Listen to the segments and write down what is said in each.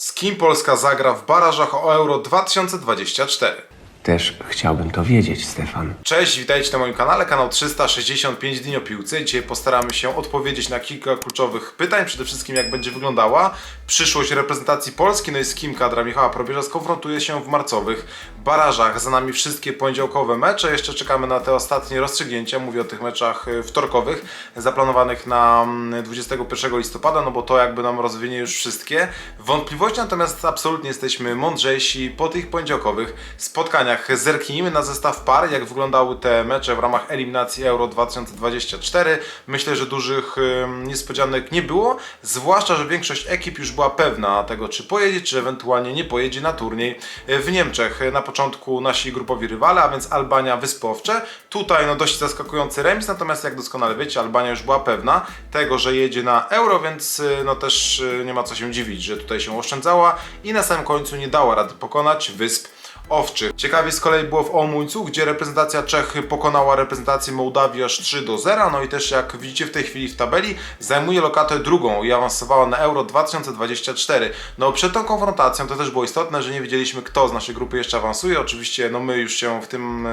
Z kim Polska zagra w barażach o Euro 2024? Też chciałbym to wiedzieć, Stefan. Cześć, witajcie na moim kanale, kanał 365 dni o piłce. Dzisiaj postaramy się odpowiedzieć na kilka kluczowych pytań. Przede wszystkim jak będzie wyglądała przyszłość reprezentacji Polski, no i z kim kadra Michała Probierza skonfrontuje się w marcowych barażach. Za nami wszystkie poniedziałkowe mecze, jeszcze czekamy na te ostatnie rozstrzygnięcia. Mówię o tych meczach y, wtorkowych, zaplanowanych na mm, 21 listopada, no bo to jakby nam rozwinie już wszystkie wątpliwości, natomiast absolutnie jesteśmy mądrzejsi po tych poniedziałkowych spotkaniach. Zerknijmy na zestaw par, jak wyglądały te mecze w ramach eliminacji Euro 2024. Myślę, że dużych niespodzianek nie było, zwłaszcza, że większość ekip już była pewna tego, czy pojedzie, czy ewentualnie nie pojedzie na turniej w Niemczech. Na początku nasi grupowi rywale, a więc Albania, Wyspowcze. Tutaj no dość zaskakujący remis, natomiast jak doskonale wiecie, Albania już była pewna tego, że jedzie na Euro, więc y, no też y, nie ma co się dziwić, że tutaj się oszczędzała i na samym końcu nie dała rady pokonać Wysp Owczych. Ciekawie z kolei było w Olmuńcu, gdzie reprezentacja Czech pokonała reprezentację Mołdawii aż 3 do 0. No i też jak widzicie w tej chwili w tabeli zajmuje lokatę drugą i awansowała na Euro 2024. No przed tą konfrontacją to też było istotne, że nie wiedzieliśmy kto z naszej grupy jeszcze awansuje. Oczywiście no my już się w tym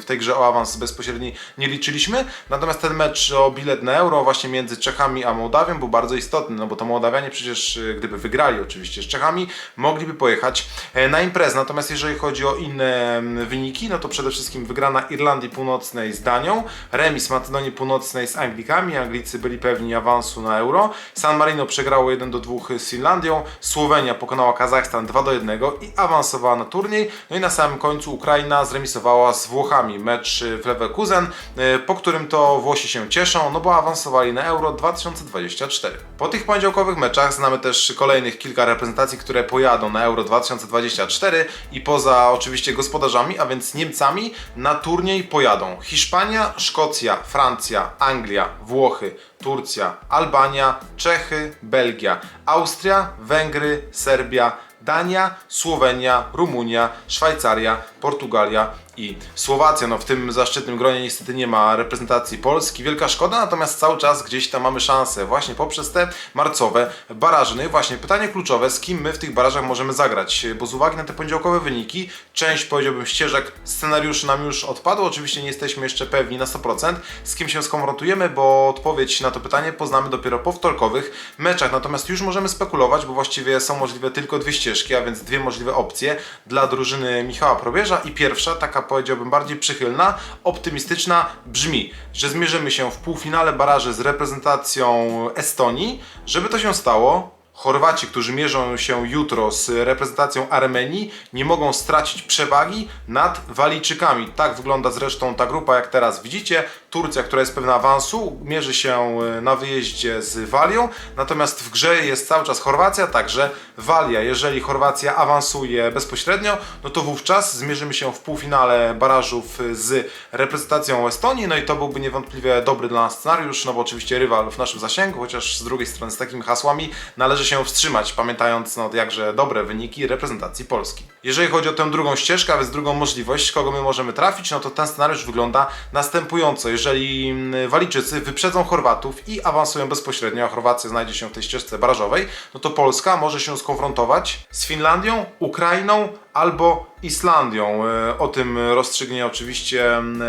w tej grze o awans bezpośredni nie liczyliśmy. Natomiast ten mecz o bilet na Euro właśnie między Czechami a Mołdawią był bardzo istotny, no bo to Mołdawianie przecież y, gdyby wygrali oczywiście z Czechami, mogliby pojechać e, na imprezę. Natomiast jeżeli chodzi o inne mm, wyniki, no to przede wszystkim wygrana Irlandii Północnej z Danią, remis Macedonii Północnej z Anglikami, Anglicy byli pewni awansu na Euro, San Marino przegrało 1 do 2 z Finlandią, Słowenia pokonała Kazachstan 2 do 1 i awansowała na turniej, no i na samym końcu Ukraina zremisowała z Włochami mecz w Leverkusen, e, po którym to Włosi się cieszą, no bo awansowali na Euro 2024. Po tych poniedziałkowych meczach znamy też kolejnych kilka reprezentacji, które pojadą na Euro 2024 i poza oczywiście gospodarzami, a więc Niemcami, na turniej pojadą Hiszpania, Szkocja, Francja, Anglia, Włochy, Turcja, Albania, Czechy, Belgia, Austria, Węgry, Serbia, Dania, Słowenia, Rumunia, Szwajcaria, Portugalia i Słowacja. No w tym zaszczytnym gronie niestety nie ma reprezentacji Polski. Wielka szkoda, natomiast cały czas gdzieś tam mamy szansę właśnie poprzez te marcowe baraże. No i właśnie pytanie kluczowe, z kim my w tych barażach możemy zagrać? Bo z uwagi na te poniedziałkowe wyniki, część powiedziałbym ścieżek scenariuszy nam już odpadło. Oczywiście nie jesteśmy jeszcze pewni na 100% z kim się skonfrontujemy, bo odpowiedź na to pytanie poznamy dopiero po wtorkowych meczach. Natomiast już możemy spekulować, bo właściwie są możliwe tylko dwie ścieżki, a więc dwie możliwe opcje dla drużyny Michała Probierza i pierwsza, taka powiedziałbym bardziej przychylna, optymistyczna brzmi, że zmierzymy się w półfinale baraży z reprezentacją Estonii. Żeby to się stało, Chorwaci, którzy mierzą się jutro z reprezentacją Armenii, nie mogą stracić przewagi nad Walijczykami. Tak wygląda zresztą ta grupa, jak teraz widzicie. Turcja, która jest pewna awansu, mierzy się e, na wyjeździe z Walią, natomiast w grze jest cały czas Chorwacja, także Walia. Jeżeli Chorwacja awansuje bezpośrednio, no to wówczas zmierzymy się w półfinale barażów z reprezentacją Estonii, no i to byłby niewątpliwie dobry dla nas scenariusz, no bo oczywiście rywal w naszym zasięgu, chociaż z drugiej strony z takimi hasłami należy się wstrzymać, pamiętając no, jakże dobre wyniki reprezentacji Polski. Jeżeli chodzi o tę drugą ścieżkę, a więc drugą możliwość, kogo my możemy trafić, no to ten scenariusz wygląda następująco. Jeżeli mm, Walijczycy wyprzedzą Chorwatów i awansują bezpośrednio, a Chorwacja znajdzie się w tej ścieżce barażowej, no to Polska może się skonfrontować z Finlandią, Ukrainą albo Islandią. E, O tym rozstrzygnie oczywiście mm,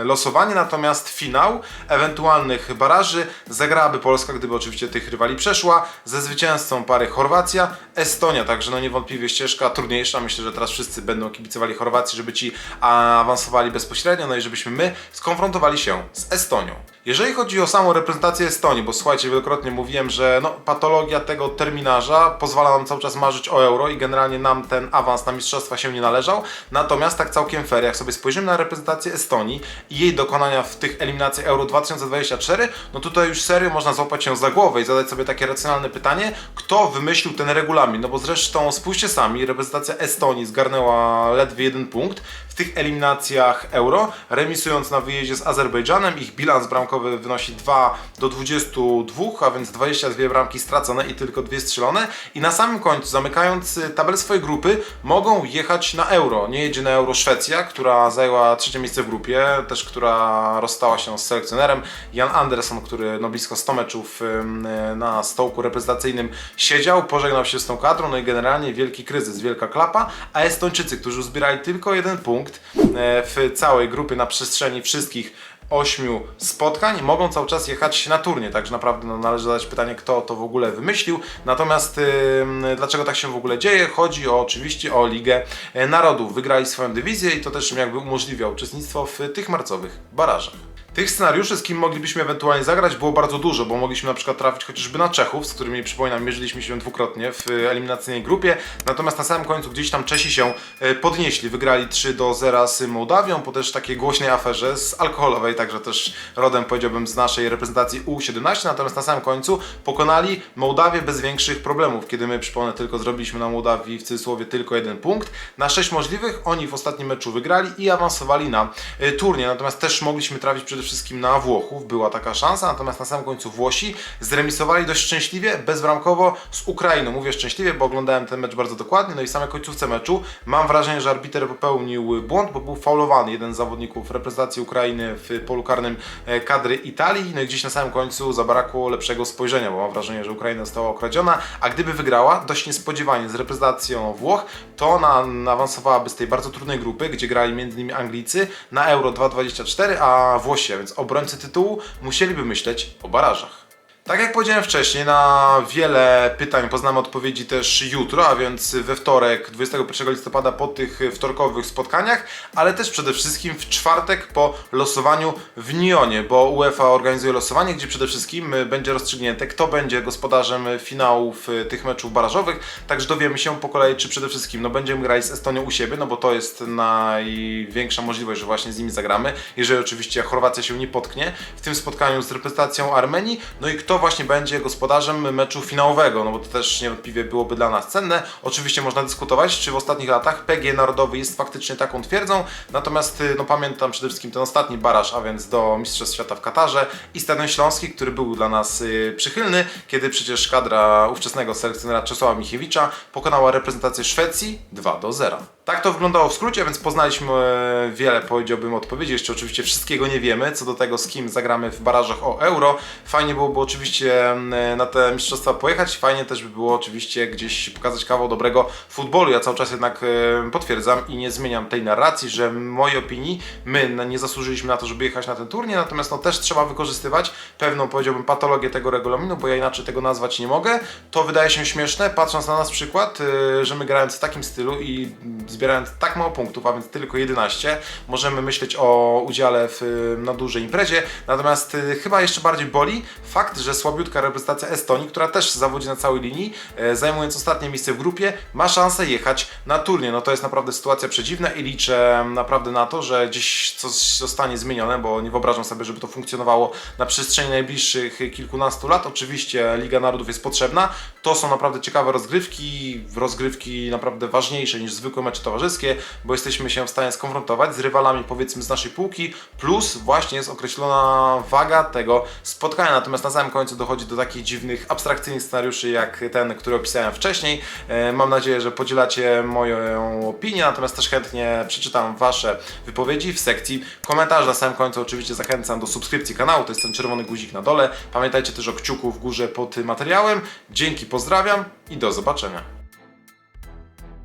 e, losowanie, natomiast finał ewentualnych baraży zagrałaby Polska, gdyby oczywiście tych rywali przeszła, ze zwycięzcą pary Chorwacja, Estonia, także no niewątpliwie ścieżka trudniejsza. Myślę, że teraz wszyscy będą kibicowali Chorwacji, żeby ci awansowali bezpośrednio, no i żebyśmy my skonfrontowali się z Estonią. Jeżeli chodzi o samą reprezentację Estonii, bo słuchajcie, wielokrotnie mówiłem, że no, patologia tego terminarza pozwala nam cały czas marzyć o euro i generalnie nam ten awans na mistrzostwa się nie należał. Natomiast tak całkiem fair, jak sobie spojrzymy na reprezentację Estonii i jej dokonania w tych eliminacjach Euro 2024, no tutaj już serio można złapać się za głowę i zadać sobie takie racjonalne pytanie, kto wymyślił ten regulamin. No bo zresztą spójrzcie sami, reprezentacja Estonii zgarnęła ledwie jeden punkt tych eliminacjach Euro, remisując na wyjeździe z Azerbejdżanem. Ich bilans bramkowy wynosi 2 do 22, a więc 22 bramki stracone i tylko dwie strzelone. I na samym końcu, zamykając y, tabelę swojej grupy, mogą jechać na Euro. Nie jedzie na Euro Szwecja, która zajęła trzecie miejsce w grupie, też która rozstała się z selekcjonerem. Jan Andersson, który no blisko 100 meczów y, na stołku reprezentacyjnym siedział, pożegnał się z tą kadrą, no i generalnie wielki kryzys, wielka klapa, a Estończycy, którzy uzbierali tylko jeden punkt e, w całej grupie na przestrzeni wszystkich ośmiu spotkań, mogą cały czas jechać na turnie, także naprawdę no, należy zadać pytanie, kto to w ogóle wymyślił. Natomiast ym, dlaczego tak się w ogóle dzieje? Chodzi o, oczywiście o Ligę Narodów. Wygrali swoją dywizję i to też jakby umożliwia uczestnictwo w tych marcowych barażach. Tych scenariuszy, z kim moglibyśmy ewentualnie zagrać, było bardzo dużo, bo mogliśmy na przykład trafić chociażby na Czechów, z którymi, przypominam, mierzyliśmy się dwukrotnie w e, eliminacyjnej grupie. Natomiast na samym końcu gdzieś tam Czesi się e, podnieśli. Wygrali 3 do 0 z Mołdawią, po też takiej głośnej aferze z alkoholowej, także też rodem powiedziałbym z naszej reprezentacji U17. Natomiast na samym końcu pokonali Mołdawię bez większych problemów, kiedy my, przypomnę, tylko zrobiliśmy na Mołdawii w cudzysłowie tylko jeden punkt. Na 6 możliwych oni w ostatnim meczu wygrali i awansowali na e, turniej. Natomiast też mogliśmy trafić przede wszystkim na Włochów, była taka szansa, natomiast na samym końcu Włosi zremisowali dość szczęśliwie, bezbramkowo z Ukrainą. Mówię szczęśliwie, bo oglądałem ten mecz bardzo dokładnie, no i w samej końcówce meczu mam wrażenie, że arbiter popełnił błąd, bo był faulowany jeden z zawodników reprezentacji Ukrainy w polu karnym e, kadry Italii, no i gdzieś na samym końcu zabrakło lepszego spojrzenia, bo mam wrażenie, że Ukraina została okradziona, a gdyby wygrała, dość niespodziewanie z reprezentacją Włoch, to ona awansowałaby z tej bardzo trudnej grupy, gdzie grali m.in. Anglicy na Euro 2024, a Włosi, więc obrońcy tytułu, musieliby myśleć o barażach. Tak jak powiedziałem wcześniej, na wiele pytań poznamy odpowiedzi też jutro, a więc we wtorek, 21 listopada po tych wtorkowych spotkaniach, ale też przede wszystkim w czwartek po losowaniu w Nionie, bo UEFA organizuje losowanie, gdzie przede wszystkim będzie rozstrzygnięte, kto będzie gospodarzem finałów e, tych meczów barażowych, także dowiemy się po kolei, czy przede wszystkim no, będziemy grali z Estonią u siebie, no bo to jest największa możliwość, że właśnie z nimi zagramy, jeżeli oczywiście Chorwacja się nie potknie w tym spotkaniu z reprezentacją Armenii, no i kto właśnie będzie gospodarzem meczu finałowego, no bo to też niewątpliwie byłoby dla nas cenne. Oczywiście można dyskutować, czy w ostatnich latach PG Narodowy jest faktycznie taką twierdzą, natomiast no pamiętam przede wszystkim ten ostatni baraż, a więc do Mistrzostw Świata w Katarze i Stadion Śląski, który był dla nas y, przychylny, kiedy przecież kadra ówczesnego selekcjonera Czesława Michiewicza pokonała reprezentację Szwecji 2 do 0. Tak to wyglądało w skrócie, więc poznaliśmy e, wiele, powiedziałbym, odpowiedzi. Jeszcze oczywiście wszystkiego nie wiemy, co do tego, z kim zagramy w barażach o euro. Fajnie byłoby oczywiście m, na te mistrzostwa pojechać. Fajnie też by było oczywiście gdzieś pokazać kawał dobrego futbolu. Ja cały czas jednak e, potwierdzam i nie zmieniam tej narracji, że w mojej opinii my nie zasłużyliśmy na to, żeby jechać na ten turniej, natomiast no, też trzeba wykorzystywać pewną, powiedziałbym, patologię tego regulaminu, bo ja inaczej tego nazwać nie mogę. To wydaje się śmieszne, patrząc na nas przykład, e, że my grając w takim stylu i zbierając tak mało punktów, a więc tylko 11, możemy myśleć o udziale w, na dużej imprezie. Natomiast y, chyba jeszcze bardziej boli fakt, że słabiutka reprezentacja Estonii, która też zawodzi na całej linii, e, zajmując ostatnie miejsce w grupie, ma szansę jechać na turniej. No to jest naprawdę sytuacja przedziwna i liczę naprawdę na to, że gdzieś coś zostanie zmienione, bo nie wyobrażam sobie, żeby to funkcjonowało na przestrzeni najbliższych kilkunastu lat. Oczywiście Liga Narodów jest potrzebna. To są naprawdę ciekawe rozgrywki, rozgrywki naprawdę ważniejsze niż zwykłe mecze towarzyskie, bo jesteśmy się w stanie skonfrontować z rywalami powiedzmy z naszej półki, plus właśnie jest określona waga tego spotkania. Natomiast na samym końcu dochodzi do takich dziwnych, abstrakcyjnych scenariuszy jak ten, który opisałem wcześniej. E, Mam nadzieję, że podzielacie moją opinię, natomiast też chętnie przeczytam Wasze wypowiedzi w sekcji komentarzy. Na samym końcu oczywiście zachęcam do subskrypcji kanału, to jest ten czerwony guzik na dole. Pamiętajcie też o kciuku w górze pod materiałem. Dzięki, pozdrawiam i do zobaczenia.